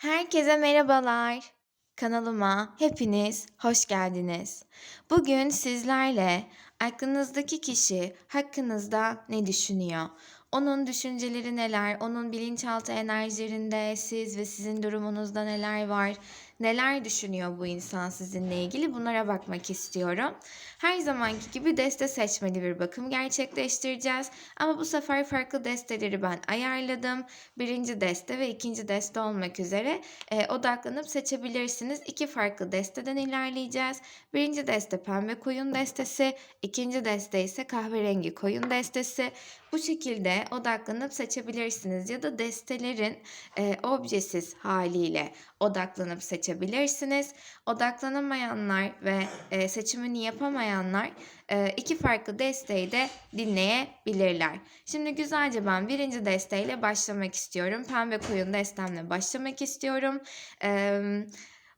Herkese merhabalar. Kanalıma hepiniz hoş geldiniz. Bugün sizlerle aklınızdaki kişi hakkınızda ne düşünüyor? Onun düşünceleri neler? Onun bilinçaltı enerjilerinde siz ve sizin durumunuzda neler var? Neler düşünüyor bu insan sizinle ilgili? Bunlara bakmak istiyorum. Her zamanki gibi deste seçmeli bir bakım gerçekleştireceğiz. Ama bu sefer farklı desteleri ben ayarladım. Birinci deste ve ikinci deste olmak üzere e, odaklanıp seçebilirsiniz. İki farklı desteden ilerleyeceğiz. Birinci deste pembe koyun destesi, ikinci deste ise kahverengi koyun destesi. Bu şekilde odaklanıp seçebilirsiniz ya da destelerin e, objesiz haliyle odaklanıp seçebilirsiniz. Odaklanamayanlar ve e, seçimini yapamayanlar e, iki farklı desteği de dinleyebilirler. Şimdi güzelce ben birinci desteğiyle başlamak istiyorum. Pembe koyun destemle başlamak istiyorum. E,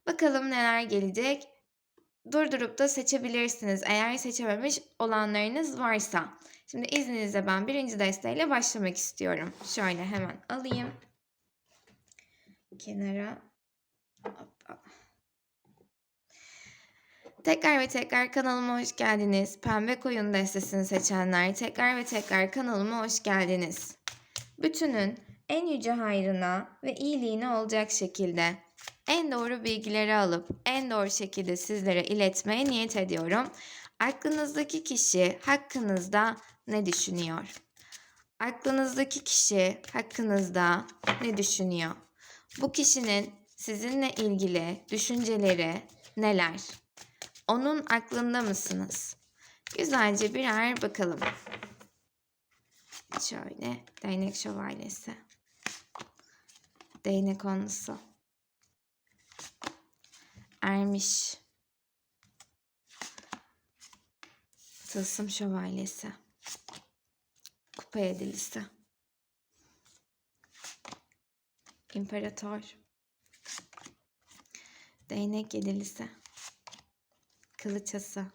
bakalım neler gelecek. Durdurup da seçebilirsiniz eğer seçememiş olanlarınız varsa. Şimdi izninizle ben birinci desteğiyle başlamak istiyorum. Şöyle hemen alayım. Kenara. Tekrar ve tekrar kanalıma hoş geldiniz. Pembe koyun destesini seçenler tekrar ve tekrar kanalıma hoş geldiniz. Bütünün en yüce hayrına ve iyiliğine olacak şekilde en doğru bilgileri alıp en doğru şekilde sizlere iletmeye niyet ediyorum. Aklınızdaki kişi hakkınızda ne düşünüyor? Aklınızdaki kişi hakkınızda ne düşünüyor? Bu kişinin sizinle ilgili düşünceleri neler? Onun aklında mısınız? Güzelce birer bakalım. Şöyle değnek şövalyesi. Değnek onlusu. Ermiş. Tılsım şövalyesi. Kupa yedilisi. İmparator. Değnek yedilisi. Kılıçası.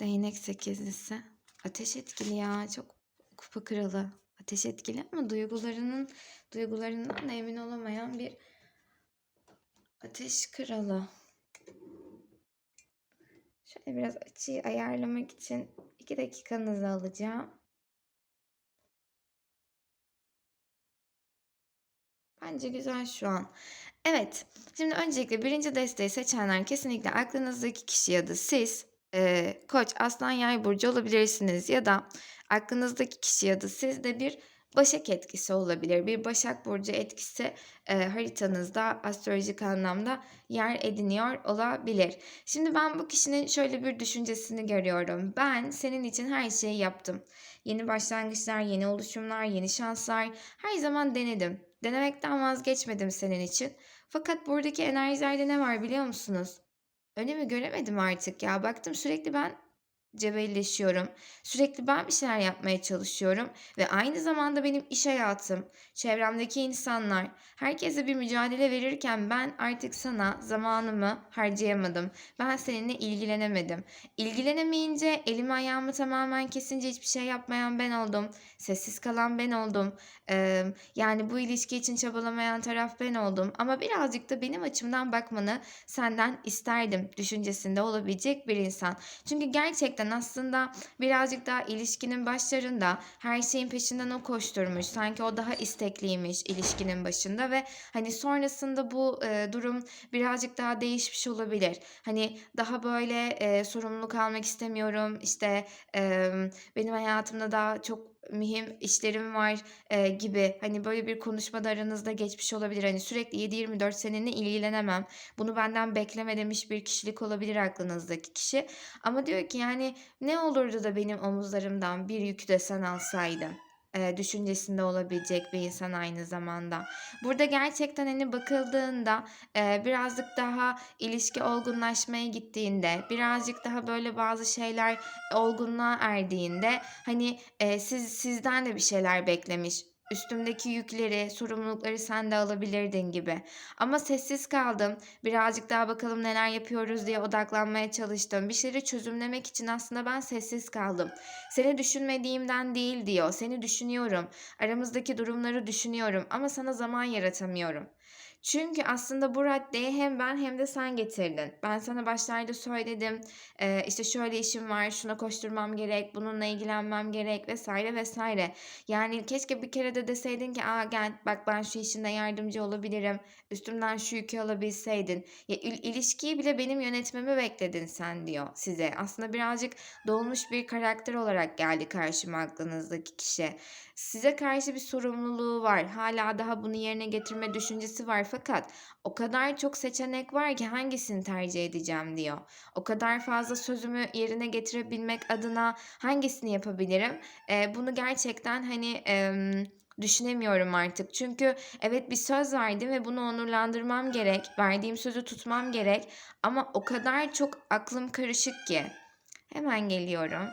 Değnek sekizlisi. Ateş etkili ya. Çok kupa kralı. Ateş etkili ama duygularının duygularından da emin olamayan bir ateş kralı. Şöyle biraz açıyı ayarlamak için 2 dakikanızı alacağım. Bence güzel şu an. Evet. Şimdi öncelikle birinci desteği seçenler kesinlikle aklınızdaki kişi ya da siz e, Koç, Aslan, Yay burcu olabilirsiniz ya da aklınızdaki kişi ya da siz de bir Başak etkisi olabilir. Bir Başak Burcu etkisi e, haritanızda astrolojik anlamda yer ediniyor olabilir. Şimdi ben bu kişinin şöyle bir düşüncesini görüyorum. Ben senin için her şeyi yaptım. Yeni başlangıçlar, yeni oluşumlar, yeni şanslar her zaman denedim. Denemekten vazgeçmedim senin için. Fakat buradaki enerjilerde ne var biliyor musunuz? Önemi göremedim artık ya. Baktım sürekli ben cebelleşiyorum. Sürekli ben bir şeyler yapmaya çalışıyorum ve aynı zamanda benim iş hayatım, çevremdeki insanlar, herkese bir mücadele verirken ben artık sana zamanımı harcayamadım. Ben seninle ilgilenemedim. İlgilenemeyince elimi ayağımı tamamen kesince hiçbir şey yapmayan ben oldum. Sessiz kalan ben oldum. Ee, yani bu ilişki için çabalamayan taraf ben oldum. Ama birazcık da benim açımdan bakmanı senden isterdim düşüncesinde olabilecek bir insan. Çünkü gerçekten aslında birazcık daha ilişkinin başlarında her şeyin peşinden o koşturmuş. Sanki o daha istekliymiş ilişkinin başında ve hani sonrasında bu e, durum birazcık daha değişmiş olabilir. Hani daha böyle e, sorumluluk almak istemiyorum. İşte e, benim hayatımda daha çok mühim işlerim var e, gibi hani böyle bir konuşmada aranızda geçmiş olabilir. Hani sürekli 7-24 seninle ilgilenemem. Bunu benden bekleme demiş bir kişilik olabilir aklınızdaki kişi. Ama diyor ki yani ne olurdu da benim omuzlarımdan bir yükü de sen alsaydın e, düşüncesinde olabilecek bir insan aynı zamanda. Burada gerçekten hani bakıldığında e, birazcık daha ilişki olgunlaşmaya gittiğinde, birazcık daha böyle bazı şeyler olgunluğa erdiğinde hani e, siz sizden de bir şeyler beklemiş Üstümdeki yükleri, sorumlulukları sen de alabilirdin gibi. Ama sessiz kaldım. Birazcık daha bakalım neler yapıyoruz diye odaklanmaya çalıştım. Bir şeyleri çözümlemek için aslında ben sessiz kaldım. Seni düşünmediğimden değil diyor. Seni düşünüyorum. Aramızdaki durumları düşünüyorum ama sana zaman yaratamıyorum. Çünkü aslında bu raddeyi hem ben hem de sen getirdin. Ben sana başlarda söyledim. Eee, işte şöyle işim var, şuna koşturmam gerek, bununla ilgilenmem gerek vesaire vesaire. Yani keşke bir kere de deseydin ki aa gel bak ben şu işinde yardımcı olabilirim. Üstümden şu yükü alabilseydin. Ya il- ilişkiyi bile benim yönetmemi bekledin sen diyor size. Aslında birazcık dolmuş bir karakter olarak geldi karşıma aklınızdaki kişi. Size karşı bir sorumluluğu var. Hala daha bunu yerine getirme düşüncesi var fakat o kadar çok seçenek var ki hangisini tercih edeceğim diyor. O kadar fazla sözümü yerine getirebilmek adına hangisini yapabilirim? Eee, bunu gerçekten hani emm, düşünemiyorum artık. Çünkü evet bir söz verdim ve bunu onurlandırmam gerek. Verdiğim sözü tutmam gerek. Ama o kadar çok aklım karışık ki. Hemen geliyorum.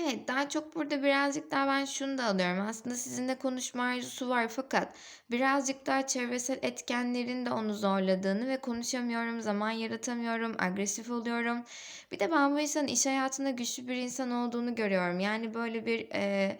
Evet, daha çok burada birazcık daha ben şunu da alıyorum. Aslında sizinle konuşma arzusu var fakat birazcık daha çevresel etkenlerin de onu zorladığını ve konuşamıyorum, zaman yaratamıyorum, agresif oluyorum. Bir de ben bu insanın iş hayatında güçlü bir insan olduğunu görüyorum. Yani böyle bir eee,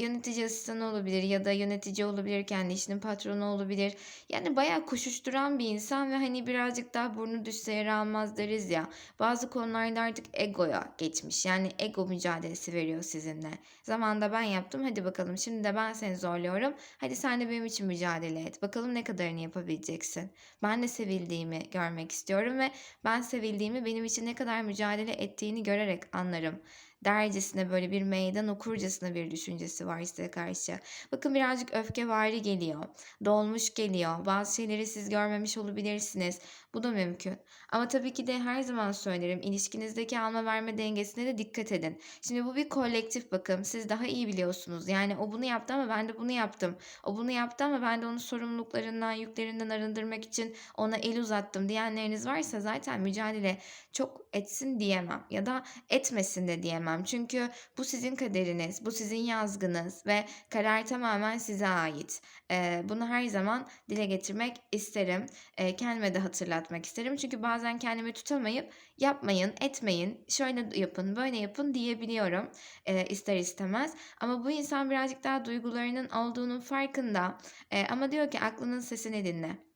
yönetici asistanı olabilir ya da yönetici olabilir, kendi işinin patronu olabilir. Yani bayağı koşuşturan bir insan ve hani birazcık daha burnu düşse yere almaz deriz ya. Bazı konularda artık egoya geçmiş. Yani ego mücadelesi veriyor sizinle. Zamanında ben yaptım. Hadi bakalım şimdi de ben seni zorluyorum. Hadi sen de benim için mücadele et. Bakalım ne kadarını yapabileceksin. Ben de sevildiğimi görmek istiyorum ve ben sevildiğimi benim için ne kadar mücadele ettiğini görerek anlarım dercesine böyle bir meydan okurcasına bir düşüncesi var size karşı. Bakın birazcık öfkevari geliyor. Dolmuş geliyor. Bazı şeyleri siz görmemiş olabilirsiniz. Bu da mümkün. Ama tabii ki de her zaman söylerim ilişkinizdeki alma verme dengesine de dikkat edin. Şimdi bu bir kolektif bakım. Siz daha iyi biliyorsunuz. Yani o bunu yaptı ama ben de bunu yaptım. O bunu yaptı ama ben de onu sorumluluklarından, yüklerinden arındırmak için ona el uzattım diyenleriniz varsa zaten mücadele çok etsin diyemem ya da etmesin de diyemem. Çünkü bu sizin kaderiniz, bu sizin yazgınız ve karar tamamen size ait. Eee, bunu her zaman dile getirmek isterim. Eee, kendime de hatırlatmak isterim. Çünkü bazen kendimi tutamayıp yapmayın, etmeyin, şöyle yapın, böyle yapın diyebiliyorum eee, ister istemez. Ama bu insan birazcık daha duygularının olduğunun farkında. Eee, ama diyor ki aklının sesini dinle.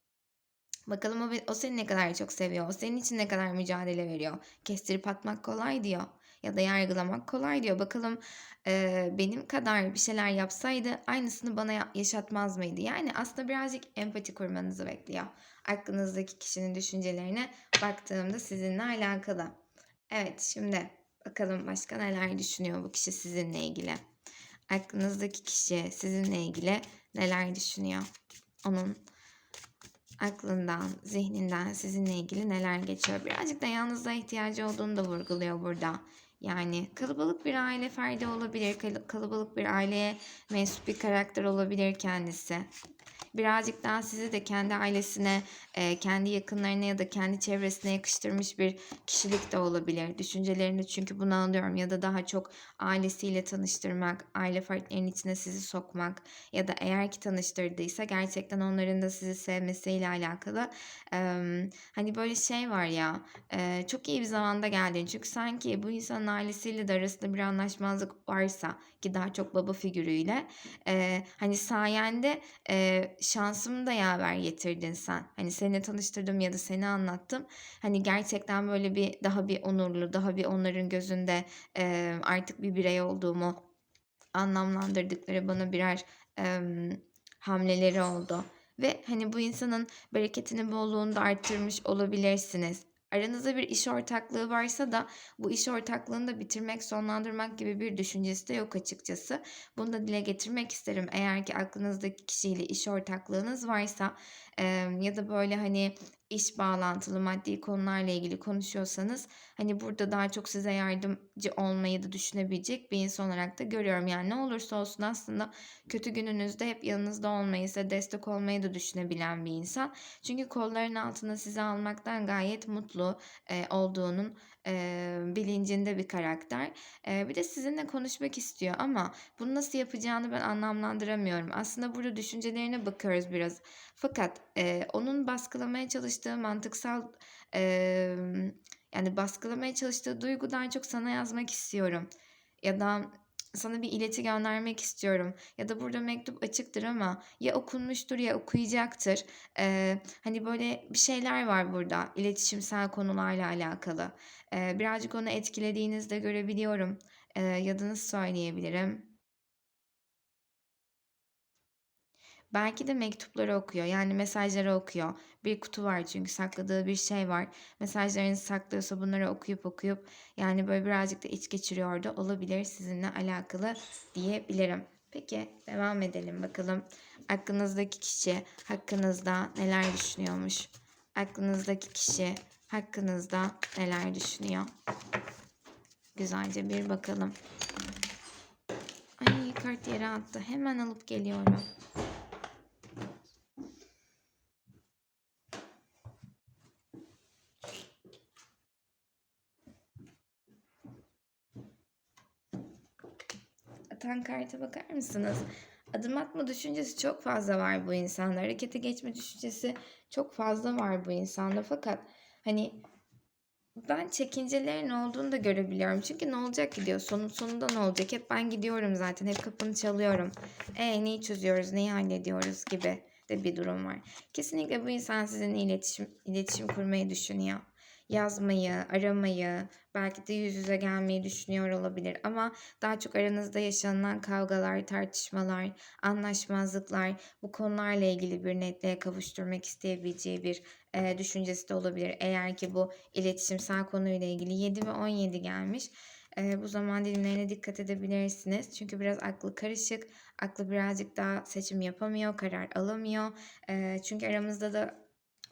Bakalım o, o seni ne kadar çok seviyor. O senin için ne kadar mücadele veriyor. Kestirip atmak kolay diyor. Ya da yargılamak kolay diyor. Bakalım eee, benim kadar bir şeyler yapsaydı aynısını bana ya- yaşatmaz mıydı? Yani aslında birazcık empati kurmanızı bekliyor. Aklınızdaki kişinin düşüncelerine baktığımda sizinle alakalı. Evet şimdi bakalım başka neler düşünüyor bu kişi sizinle ilgili. Aklınızdaki kişi sizinle ilgili neler düşünüyor? Onun aklından, zihninden sizinle ilgili neler geçiyor. Birazcık da yalnızlığa ihtiyacı olduğunu da vurguluyor burada. Yani kalabalık bir aile ferdi olabilir, kal- kalabalık bir aileye mensup bir karakter olabilir kendisi. Birazcık daha sizi de kendi ailesine, e, kendi yakınlarına ya da kendi çevresine yakıştırmış bir kişilik de olabilir. Düşüncelerini çünkü bunu anlıyorum ya da daha çok ailesiyle tanıştırmak, aile fertlerinin içine sizi sokmak ya da eğer ki tanıştırdıysa gerçekten onların da sizi sevmesiyle alakalı. Hani böyle şey var ya, eee, çok iyi bir zamanda geldin. Çünkü sanki bu insanın ailesiyle de arasında bir anlaşmazlık varsa ki daha çok baba figürüyle eee, hani sayende eee, şansımı da yaver getirdin sen. Hani seni tanıştırdım ya da seni anlattım. Hani gerçekten böyle bir daha bir onurlu, daha bir onların gözünde eee, artık bir birey olduğumu anlamlandırdıkları bana birer emm, hamleleri oldu. Ve hani bu insanın bereketini, bolluğunu da arttırmış olabilirsiniz. Aranızda bir iş ortaklığı varsa da bu iş ortaklığını da bitirmek, sonlandırmak gibi bir düşüncesi de yok açıkçası. Bunu da dile getirmek isterim. Eğer ki aklınızdaki kişiyle iş ortaklığınız varsa emm, ya da böyle hani iş bağlantılı maddi konularla ilgili konuşuyorsanız hani burada daha çok size yardımcı olmayı da düşünebilecek bir insan olarak da görüyorum. Yani ne olursa olsun aslında kötü gününüzde hep yanınızda olmayı, size destek olmayı da düşünebilen bir insan. Çünkü kollarının altına sizi almaktan gayet mutlu e, olduğunun e, bilincinde bir karakter. Eee, bir de sizinle konuşmak istiyor ama bunu nasıl yapacağını ben anlamlandıramıyorum. Aslında burada düşüncelerine bakıyoruz biraz. Fakat, eee, onun baskılamaya çalıştığı mantıksal, emm, yani, baskılamaya çalıştığı duygu daha çok sana yazmak istiyorum ya da sana bir ileti göndermek istiyorum ya da burada mektup açıktır ama ya okunmuştur ya okuyacaktır. Eee, hani, böyle bir şeyler var burada iletişimsel konularla alakalı. Eee, birazcık onu etkilediğinizi de görebiliyorum. Eee, ya da nasıl söyleyebilirim? Belki de mektupları okuyor, yani mesajları okuyor. Bir kutu var çünkü sakladığı bir şey var. Mesajlarını saklıyorsa bunları okuyup okuyup yani böyle birazcık da iç geçiriyor da olabilir sizinle alakalı diyebilirim. Peki devam edelim bakalım. Aklınızdaki kişi hakkınızda neler düşünüyormuş? Aklınızdaki kişi hakkınızda neler düşünüyor? Güzelce bir bakalım. Ay kart yere attı. Hemen alıp geliyorum. Atan karta bakar mısınız? Adım atma düşüncesi çok fazla var bu insanda. Harekete geçme düşüncesi çok fazla var bu insanda. Fakat hani ben çekincelerin olduğunu da görebiliyorum. Çünkü ne olacak ki diyor. Sonun sonunda ne olacak? Hep ben gidiyorum zaten. Hep kapını çalıyorum. E neyi çözüyoruz, neyi hallediyoruz gibi de bir durum var. Kesinlikle bu insan sizinle iletişim iletişim kurmayı düşünüyor yazmayı, aramayı, belki de yüz yüze gelmeyi düşünüyor olabilir. Ama daha çok aranızda yaşanılan kavgalar, tartışmalar, anlaşmazlıklar bu konularla ilgili bir netliğe kavuşturmak isteyebileceği bir e, düşüncesi de olabilir. Eğer ki bu iletişimsel konuyla ilgili 7 ve 17 gelmiş. E, bu zaman dilimlerine dikkat edebilirsiniz. Çünkü biraz aklı karışık, aklı birazcık daha seçim yapamıyor, karar alamıyor. E, çünkü aramızda da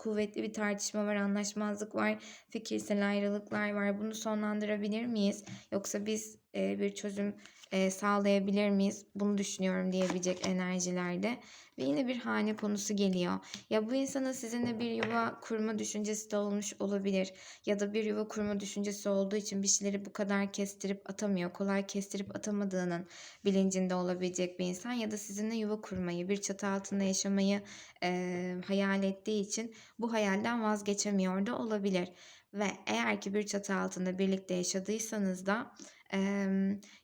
kuvvetli bir tartışma var, anlaşmazlık var, fikirsel ayrılıklar var. Bunu sonlandırabilir miyiz? Yoksa biz e, bir çözüm e, sağlayabilir miyiz? Bunu düşünüyorum diyebilecek enerjilerde. Ve yine bir hane konusu geliyor. Ya bu insanın sizinle bir yuva kurma düşüncesi de olmuş olabilir. Ya da bir yuva kurma düşüncesi olduğu için bir şeyleri bu kadar kestirip atamıyor. Kolay kestirip atamadığının bilincinde olabilecek bir insan. Ya da sizinle yuva kurmayı, bir çatı altında yaşamayı e, hayal ettiği için bu hayalden vazgeçemiyor da olabilir. Ve eğer ki bir çatı altında birlikte yaşadıysanız da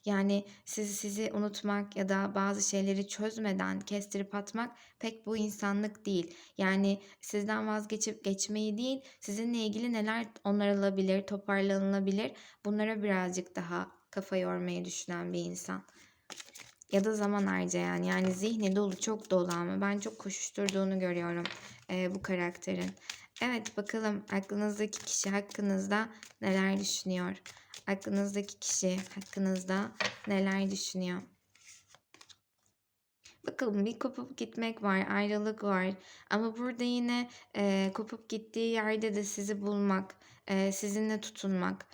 yani sizi sizi unutmak ya da bazı şeyleri çözmeden kestirip atmak pek bu insanlık değil. Yani sizden vazgeçip geçmeyi değil, sizinle ilgili neler onarılabilir, toparlanılabilir bunlara birazcık daha kafa yormayı düşünen bir insan. Ya da zaman harcayan yani zihni dolu çok dolu ama ben çok koşuşturduğunu görüyorum eee, bu karakterin. Evet bakalım aklınızdaki kişi hakkınızda neler düşünüyor? Aklınızdaki kişi hakkınızda neler düşünüyor? Bakalım bir kopup gitmek var, ayrılık var. Ama burada yine e, kopup gittiği yerde de sizi bulmak, e, sizinle tutunmak,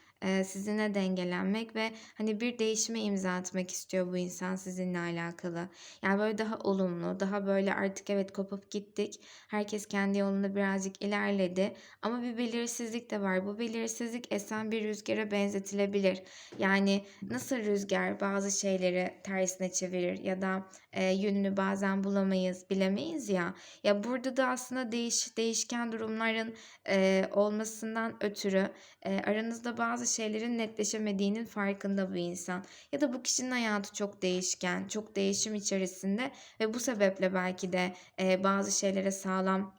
sizinle dengelenmek ve hani bir değişime imza atmak istiyor bu insan sizinle alakalı. Yani böyle daha olumlu, daha böyle artık evet kopup gittik. Herkes kendi yolunda birazcık ilerledi. Ama bir belirsizlik de var. Bu belirsizlik esen bir rüzgara benzetilebilir. Yani nasıl rüzgar bazı şeyleri tersine çevirir ya da e, yönünü bazen bulamayız, bilemeyiz ya. Ya burada da aslında değiş değişken durumların e, olmasından ötürü e, aranızda bazı şeylerin netleşemediğinin farkında bu insan. Ya da bu kişinin hayatı çok değişken, çok değişim içerisinde ve bu sebeple belki de e, bazı şeylere sağlam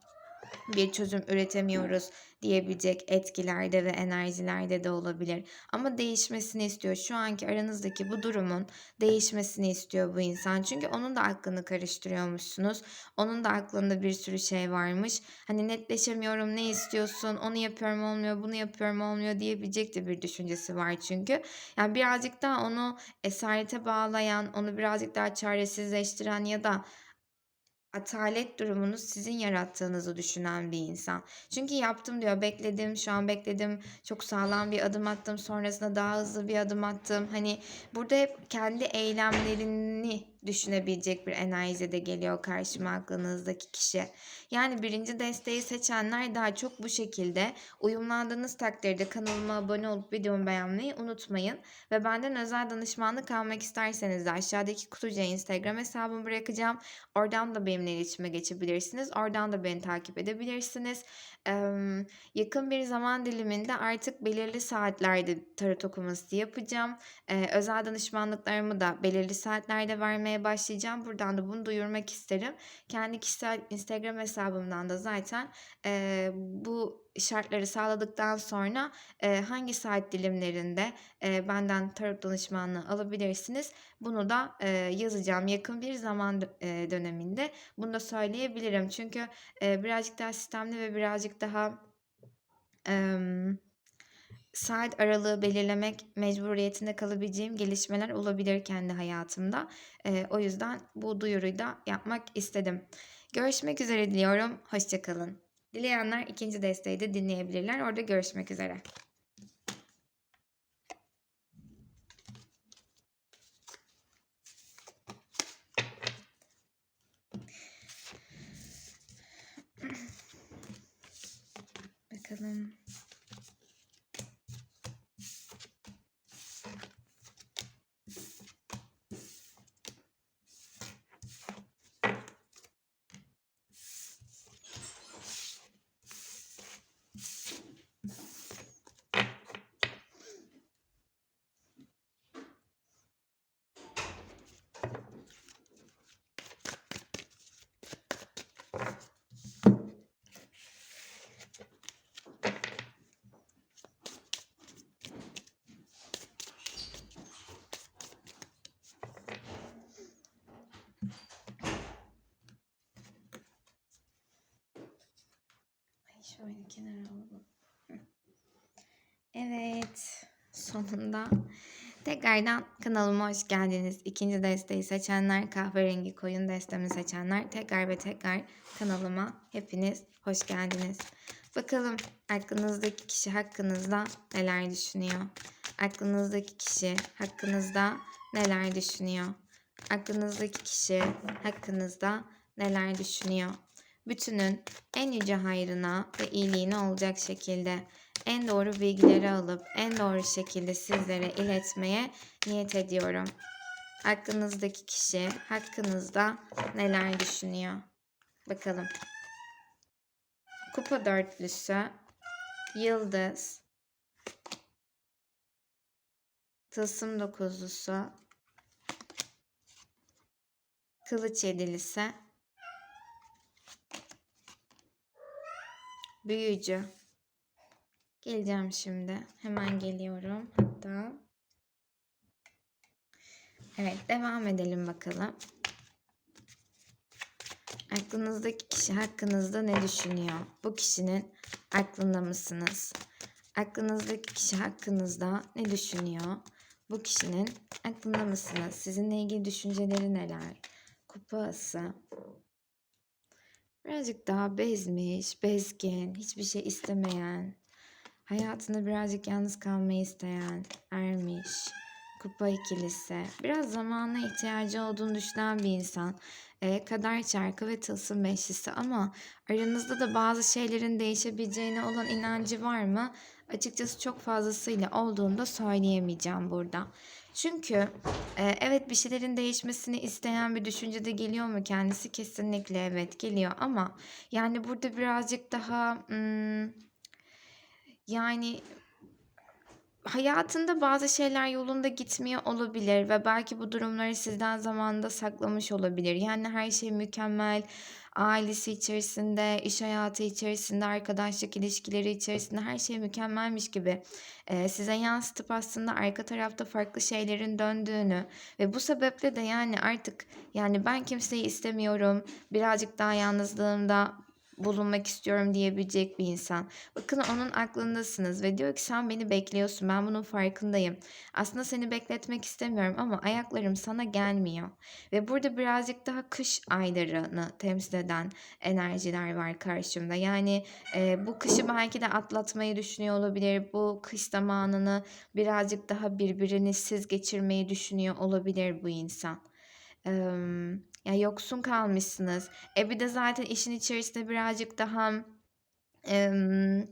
bir çözüm üretemiyoruz diyebilecek etkilerde ve enerjilerde de olabilir. Ama değişmesini istiyor. Şu anki aranızdaki bu durumun değişmesini istiyor bu insan. Çünkü onun da aklını karıştırıyormuşsunuz. Onun da aklında bir sürü şey varmış. Hani netleşemiyorum ne istiyorsun onu yapıyorum olmuyor bunu yapıyorum olmuyor diyebilecek de bir düşüncesi var çünkü. Yani birazcık daha onu esarete bağlayan, onu birazcık daha çaresizleştiren ya da atalet durumunu sizin yarattığınızı düşünen bir insan. Çünkü yaptım diyor, bekledim, şu an bekledim, çok sağlam bir adım attım, sonrasında daha hızlı bir adım attım. Hani burada hep kendi eylemlerini düşünebilecek bir enerjide geliyor karşıma aklınızdaki kişi. Yani birinci desteği seçenler daha çok bu şekilde uyumlandığınız takdirde kanalıma abone olup videomu beğenmeyi unutmayın. Ve benden özel danışmanlık almak isterseniz de aşağıdaki kutucuğa Instagram hesabımı bırakacağım. Oradan da benimle iletişime geçebilirsiniz. Oradan da beni takip edebilirsiniz. Ee, yakın bir zaman diliminde artık belirli saatlerde tarot okuması yapacağım. Ee, özel danışmanlıklarımı da belirli saatlerde vermeye başlayacağım. Buradan da bunu duyurmak isterim. Kendi kişisel Instagram hesabımdan da zaten e, bu şartları sağladıktan sonra e, hangi saat dilimlerinde e, benden tarot danışmanlığı alabilirsiniz. Bunu da e, yazacağım yakın bir zaman e, döneminde. Bunu da söyleyebilirim. Çünkü e, birazcık daha sistemli ve birazcık daha e, saat aralığı belirlemek mecburiyetinde kalabileceğim gelişmeler olabilir kendi hayatımda. E, o yüzden bu duyuruyu da yapmak istedim. Görüşmek üzere diliyorum. Hoşçakalın. Dileyenler ikinci desteği de dinleyebilirler. Orada görüşmek üzere. Bakalım. Şöyle kenara alalım. Evet. Sonunda tekrardan kanalıma hoş geldiniz. İkinci desteği seçenler, kahverengi koyun destemi seçenler tekrar ve tekrar kanalıma hepiniz hoş geldiniz. Bakalım aklınızdaki kişi hakkınızda neler düşünüyor? Aklınızdaki kişi hakkınızda neler düşünüyor? Aklınızdaki kişi hakkınızda neler düşünüyor? Bütünün en yüce hayrına ve iyiliğine olacak şekilde en doğru bilgileri alıp en doğru şekilde sizlere iletmeye niyet ediyorum. Aklınızdaki kişi hakkınızda neler düşünüyor? Bakalım. Kupa dörtlüsü, yıldız, tılsım dokuzlusu, kılıç yedilisi, büyücü. Geleceğim şimdi. Hemen geliyorum. Hatta. Evet, devam edelim bakalım. Aklınızdaki kişi hakkınızda ne düşünüyor? Bu kişinin aklında mısınız? Aklınızdaki kişi hakkınızda ne düşünüyor? Bu kişinin aklında mısınız? Sizinle ilgili düşünceleri neler? Kupası. Birazcık daha bezmiş, bezgin, hiçbir şey istemeyen, hayatında birazcık yalnız kalmayı isteyen, ermiş, kupa ikilisi, biraz zamana ihtiyacı olduğunu düşünen bir insan, e, kader çarkı ve tılsım beşlisi ama aranızda da bazı şeylerin değişebileceğine olan inancı var mı? Açıkçası çok fazlasıyla olduğunu da söyleyemeyeceğim burada. Çünkü e, evet bir şeylerin değişmesini isteyen bir düşünce de geliyor mu kendisi? Kesinlikle evet geliyor ama yani burada birazcık daha hmm, yani hayatında bazı şeyler yolunda gitmiyor olabilir ve belki bu durumları sizden zamanında saklamış olabilir. Yani her şey mükemmel, ailesi içerisinde, iş hayatı içerisinde, arkadaşlık ilişkileri içerisinde her şey mükemmelmiş gibi e, size yansıtıp aslında arka tarafta farklı şeylerin döndüğünü ve bu sebeple de yani artık yani ben kimseyi istemiyorum, birazcık daha yalnızlığımda bulunmak istiyorum diyebilecek bir insan. Bakın onun aklındasınız ve diyor ki sen beni bekliyorsun. Ben bunun farkındayım. Aslında seni bekletmek istemiyorum ama ayaklarım sana gelmiyor. Ve burada birazcık daha kış aylarını temsil eden enerjiler var karşımda. Yani e, bu kışı belki de atlatmayı düşünüyor olabilir. Bu kış zamanını birazcık daha birbirini siz geçirmeyi düşünüyor olabilir bu insan. Emm, ya, yoksun kalmışsınız. E, bir de zaten işin içerisine birazcık daha, emm,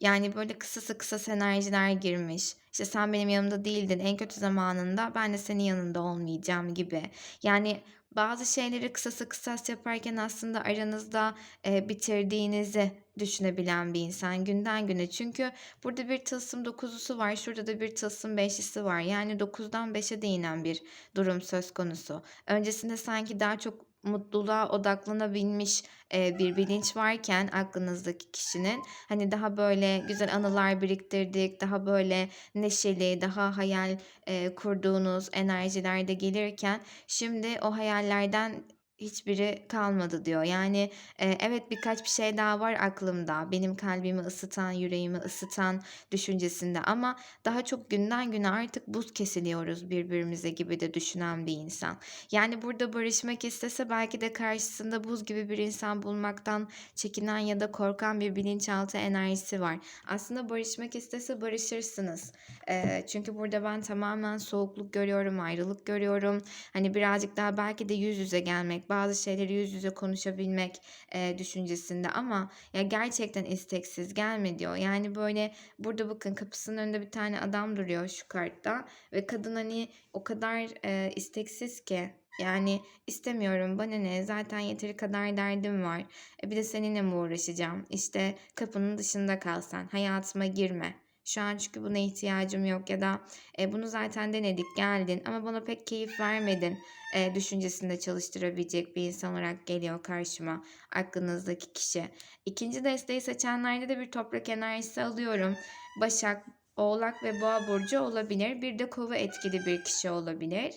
yani, böyle, kısasa kısas enerjiler girmiş. İşte, "Sen benim yanımda değildin, en kötü zamanında ben de senin yanında olmayacağım." gibi. Yani, bazı şeyleri kısasa kısas yaparken aslında aranızda, eee, bitirdiğinizi düşünebilen bir insan günden güne. Çünkü burada bir tılsım dokuzlusu var, şurada da bir tılsım beşlisi var. Yani 9'dan 5'e değinen bir durum söz konusu. Öncesinde sanki daha çok mutluluğa odaklanabilmiş, eee, bir bilinç varken aklınızdaki kişinin, hani, daha böyle güzel anılar biriktirdik, daha böyle neşeli, daha hayal, eee, kurduğunuz enerjiler de gelirken şimdi o hayallerden hiçbiri kalmadı diyor. Yani, eee, evet, birkaç bir şey daha var aklımda, benim kalbimi ısıtan, yüreğimi ısıtan düşüncesinde ama daha çok günden güne artık buz kesiliyoruz birbirimize gibi de düşünen bir insan. Yani, burada barışmak istese belki de karşısında buz gibi bir insan bulmaktan çekinen ya da korkan bir bilinçaltı enerjisi var. Aslında barışmak istese barışırsınız. Eee, çünkü burada ben tamamen soğukluk görüyorum, ayrılık görüyorum. Hani, birazcık daha belki de yüz yüze gelmek, bazı şeyleri yüz yüze konuşabilmek, eee, düşüncesinde ama ya, gerçekten isteksiz, "Gelme." diyor. Yani, böyle, burada bakın kapısının önünde bir tane adam duruyor şu kartta ve kadın, hani, o kadar, eee, isteksiz ki, yani, "İstemiyorum, bana ne, zaten yeteri kadar derdim var. E, bir de seninle mi uğraşacağım? İşte, kapının dışında kal sen, hayatıma girme. Şu an çünkü buna ihtiyacım yok." ya da, eee, "Bunu zaten denedik, geldin ama bana pek keyif vermedin." eee, düşüncesinde çalıştırabilecek bir insan olarak geliyor karşıma aklınızdaki kişi. 2'nci desteği seçenlerde de bir toprak enerjisi alıyorum. Başak, Oğlak ve Boğa burcu olabilir. Bir de Kova etkili bir kişi olabilir.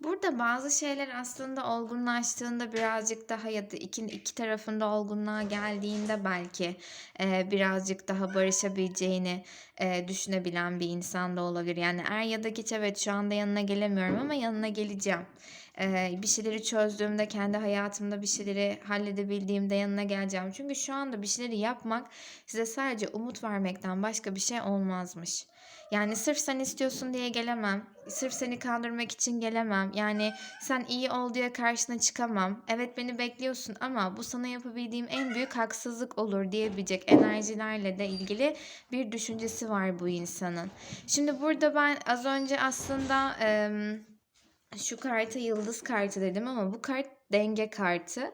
Burada bazı şeyler aslında olgunlaştığında birazcık daha ya da iki iki tarafın da olgunluğa geldiğinde belki, eee, birazcık daha barışabileceğini, eee, düşünebilen bir insan da olabilir. Yani er ya da geç evet, şu anda yanına gelemiyorum ama yanına geleceğim. Eee, bir şeyleri çözdüğümde, kendi hayatımda bir şeyleri halledebildiğimde yanına geleceğim. Çünkü şu anda bir şeyleri yapmak size sadece umut vermekten başka bir şey olmazmış. Yani sırf sen istiyorsun diye gelemem. Sırf seni kandırmak için gelemem. Yani sen iyi ol diye karşına çıkamam. Evet, beni bekliyorsun ama bu sana yapabildiğim en büyük haksızlık olur diyebilecek enerjilerle de ilgili bir düşüncesi var bu insanın. Şimdi burada ben az önce aslında, şu karta yıldız kartı dedim ama bu kart denge kartı.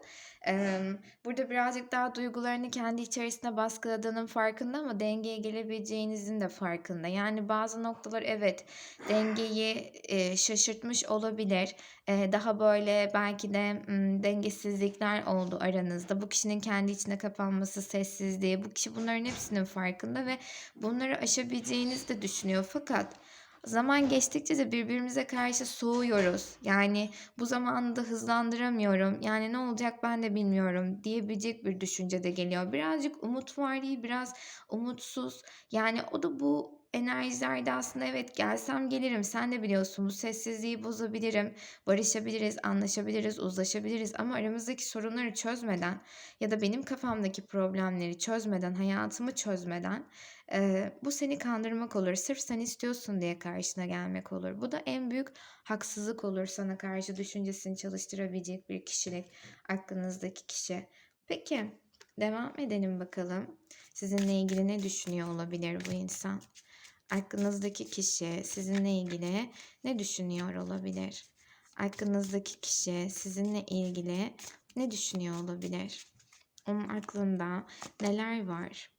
Burada birazcık daha duygularını kendi içerisinde baskıladığının farkında ama dengeye gelebileceğinizin de farkında. Yani bazı noktalar evet, dengeyi, şaşırtmış olabilir. Daha böyle belki de, dengesizlikler oldu aranızda. Bu kişinin kendi içine kapanması, sessizliği, bu kişi bunların hepsinin farkında ve bunları aşabileceğinizi de düşünüyor. Fakat zaman geçtikçe de birbirimize karşı soğuyoruz. Yani, "Bu zamanı da hızlandıramıyorum. Yani, ne olacak ben de bilmiyorum." diyebilecek bir düşünce de geliyor. Birazcık umutvari, biraz umutsuz. Yani, o da bu enerjilerde aslında evet, gelsem gelirim, sen de biliyorsun bu sessizliği bozabilirim, barışabiliriz, anlaşabiliriz, uzlaşabiliriz ama aramızdaki sorunları çözmeden ya da benim kafamdaki problemleri çözmeden, hayatımı çözmeden, eee, bu seni kandırmak olur. Sırf sen istiyorsun diye karşına gelmek olur. Bu da en büyük haksızlık olur sana karşı düşüncesini çalıştırabilecek bir kişilik, aklınızdaki kişi. Peki, devam edelim bakalım. Sizinle ilgili ne düşünüyor olabilir bu insan? Aklınızdaki kişi sizinle ilgili ne düşünüyor olabilir? Aklınızdaki kişi sizinle ilgili ne düşünüyor olabilir? Onun aklında neler var?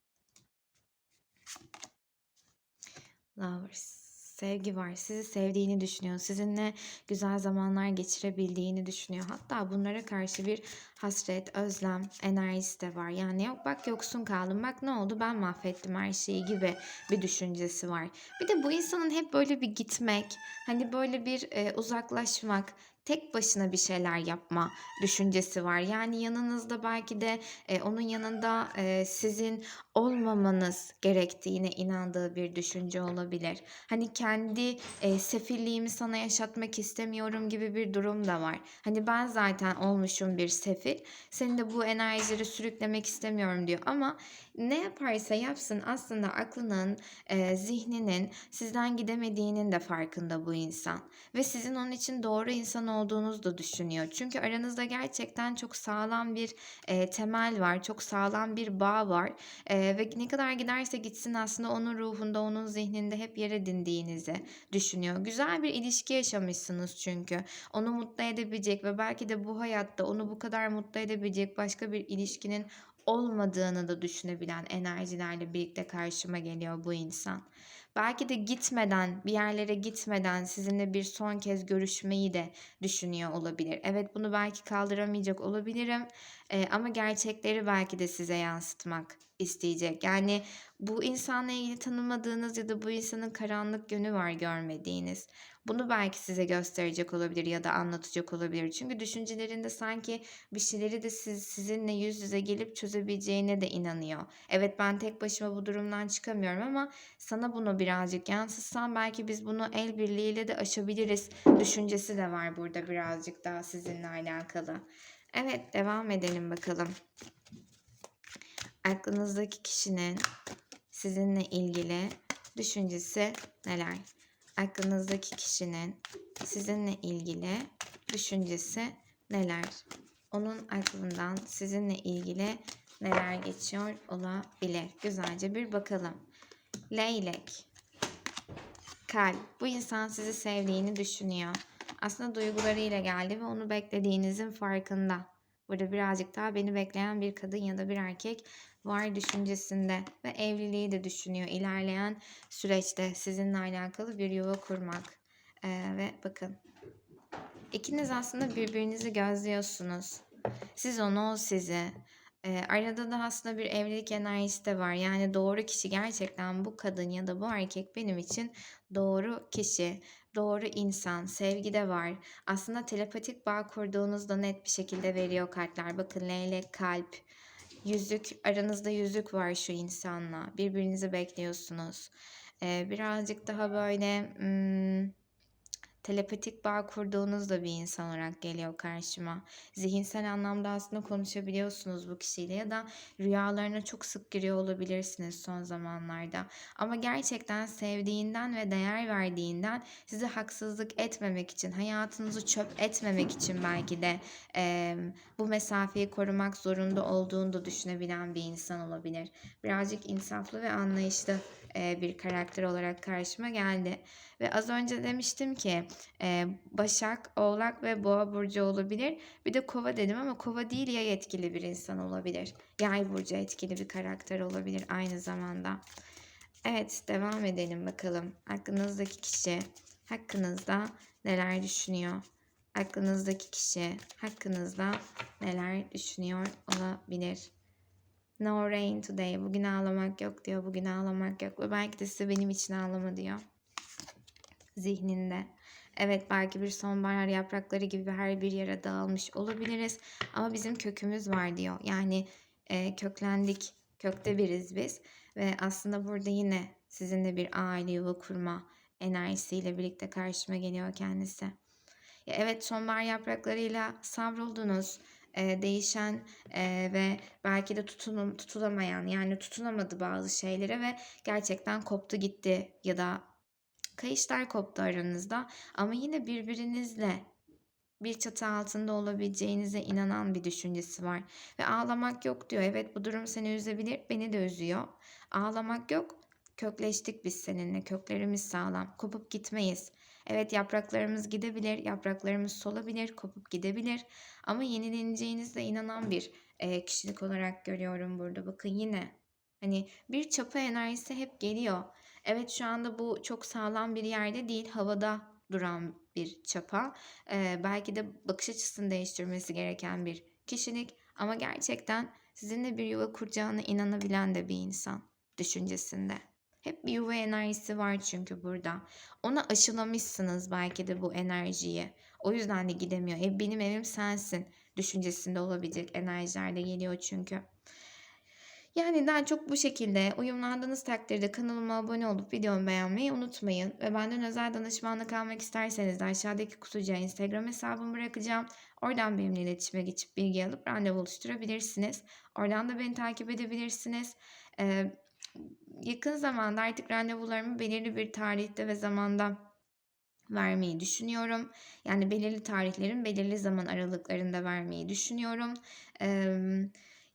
Lovers. Sevgi var. Sizi sevdiğini düşünüyor. Sizinle güzel zamanlar geçirebildiğini düşünüyor. Hatta bunlara karşı bir hasret, özlem enerjisi de var. Yani yok bak yoksun kaldım. Bak ne oldu ben mahvettim her şeyi gibi bir düşüncesi var. Bir de bu insanın hep böyle bir gitmek, hani böyle bir e, uzaklaşmak, tek başına bir şeyler yapma düşüncesi var. Yani yanınızda belki de, eee, onun yanında, eee, sizin olmamanız gerektiğine inandığı bir düşünce olabilir. Hani, kendi, eee, sefilliğimi sana yaşatmak istemiyorum gibi bir durum da var. Hani, ben zaten olmuşum bir sefil, seni de bu enerjileri sürüklemek istemiyorum diyor ama ne yaparsa yapsın aslında aklının, eee, zihninin sizden gidemediğinin de farkında bu insan ve sizin onun için doğru insan olduğunuzu da düşünüyor. Çünkü aranızda gerçekten çok sağlam bir, eee, temel var, çok sağlam bir bağ var, eee, ve ne kadar giderse gitsin aslında onun ruhunda, onun zihninde hep yer edindiğinizi düşünüyor. Güzel bir ilişki yaşamışsınız çünkü. Onu mutlu edebilecek ve belki de bu hayatta onu bu kadar mutlu edebilecek başka bir ilişkinin olmadığını da düşünebilen enerjilerle birlikte karşıma geliyor bu insan. Belki de gitmeden, bir yerlere gitmeden sizinle bir son kez görüşmeyi de düşünüyor olabilir. Evet, bunu belki kaldıramayacak olabilirim, eee, ama gerçekleri belki de size yansıtmak isteyecek. Yani bu insanla ilgili tanımadığınız ya da bu insanın karanlık yönü var görmediğiniz. Bunu belki size gösterecek olabilir ya da anlatacak olabilir. Çünkü düşüncelerinde sanki bir şeyleri de siz sizinle yüz yüze gelip çözebileceğine de inanıyor. Evet, ben tek başıma bu durumdan çıkamıyorum ama sana bunu birazcık yansıtsam belki biz bunu el birliğiyle de aşabiliriz düşüncesi de var burada birazcık daha sizinle alakalı. Evet, devam edelim bakalım. Aklınızdaki kişinin sizinle ilgili düşüncesi neler? Aklınızdaki kişinin sizinle ilgili düşüncesi neler? Onun aklından sizinle ilgili neler geçiyor olabilir? Güzelce bir bakalım. Leylek. Kalp. Bu insan sizi sevdiğini düşünüyor. Aslında duygularıyla geldi ve onu beklediğinizin farkında. Burada birazcık daha beni bekleyen bir kadın ya da bir erkek var düşüncesinde ve evliliği de düşünüyor. İlerleyen süreçte sizinle alakalı bir yuva kurmak. Ee, ve bakın ikiniz aslında birbirinizi gözlüyorsunuz. Siz onu, o sizi. Ee, arada da aslında bir evlilik enerjisi de var. Yani doğru kişi gerçekten bu kadın ya da bu erkek benim için doğru kişi, doğru insan, sevgi de var. Aslında telepatik bağ kurduğunuzda net bir şekilde veriyor kartlar. Bakın leylek, kalp, yüzük, aranızda yüzük var şu insanla. Birbirinizi bekliyorsunuz. Ee, birazcık daha böyle hmm, telepatik bağ kurduğunuz da bir insan olarak geliyor karşıma. Zihinsel anlamda aslında konuşabiliyorsunuz bu kişiyle ya da rüyalarına çok sık giriyor olabilirsiniz son zamanlarda. Ama gerçekten sevdiğinden ve değer verdiğinden size haksızlık etmemek için, hayatınızı çöp etmemek için belki de e, bu mesafeyi korumak zorunda olduğunu da düşünebilen bir insan olabilir. Birazcık insaflı ve anlayışlı bir karakter olarak karşıma geldi. Ve az önce demiştim ki Başak, Oğlak ve Boğa burcu olabilir. Bir de Kova dedim ama Kova değil ya etkili bir insan olabilir. Yay burcu etkili bir karakter olabilir aynı zamanda. Evet, devam edelim bakalım. Aklınızdaki kişi hakkınızda neler düşünüyor? Aklınızdaki kişi hakkınızda neler düşünüyor olabilir? No rain today. Bugün ağlamak yok diyor. Bugün ağlamak yok. Ve belki de size benim için ağlama diyor. Zihninde. Evet belki bir sonbahar yaprakları gibi her bir yere dağılmış olabiliriz. Ama bizim kökümüz var diyor. Yani e, köklendik. Kökte biriz biz. Ve aslında burada yine sizinle bir aile yuva kurma enerjisiyle birlikte karşıma geliyor kendisi. Ya evet sonbahar yapraklarıyla savruldunuz e, değişen e, ve belki de tutunum, tutulamayan yani tutunamadı bazı şeylere ve gerçekten koptu gitti ya da kayışlar koptu aranızda ama yine birbirinizle bir çatı altında olabileceğinize inanan bir düşüncesi var. Ve ağlamak yok diyor. Evet bu durum seni üzebilir, beni de üzüyor. Ağlamak yok. Kökleştik biz seninle. Köklerimiz sağlam. Kopup gitmeyiz. Evet yapraklarımız gidebilir, yapraklarımız solabilir, kopup gidebilir. Ama yenileneceğinizde inanan bir e, kişilik olarak görüyorum burada. Bakın yine hani bir çapa enerjisi hep geliyor. Evet şu anda bu çok sağlam bir yerde değil, havada duran bir çapa. Ee, belki de bakış açısını değiştirmesi gereken bir kişilik ama gerçekten sizinle bir yuva kuracağına inanabilen de bir insan düşüncesinde. Hep bir yuva enerjisi var çünkü burada. Ona aşılamışsınız belki de bu enerjiyi. O yüzden de gidemiyor. Ev benim evim sensin düşüncesinde olabilecek enerjiler de geliyor çünkü. Yani daha çok bu şekilde uyumlandığınız takdirde kanalıma abone olup videomu beğenmeyi unutmayın. Ve benden özel danışmanlık almak isterseniz de aşağıdaki kutucuğa Instagram hesabımı bırakacağım. Oradan benimle iletişime geçip bilgi alıp randevu oluşturabilirsiniz. Oradan da beni takip edebilirsiniz. Ee, yakın zamanda artık randevularımı belirli bir tarihte ve zamanda vermeyi düşünüyorum. Yani belirli tarihlerin belirli zaman aralıklarında vermeyi düşünüyorum.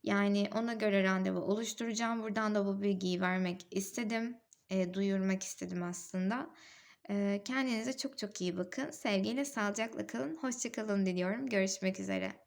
Yani ona göre randevu oluşturacağım. Buradan da bu bilgiyi vermek istedim. Eee, duyurmak istedim aslında. Eee, kendinize çok çok iyi bakın. Sevgiyle, sağlıcakla kalın. Hoşça kalın diliyorum. Görüşmek üzere.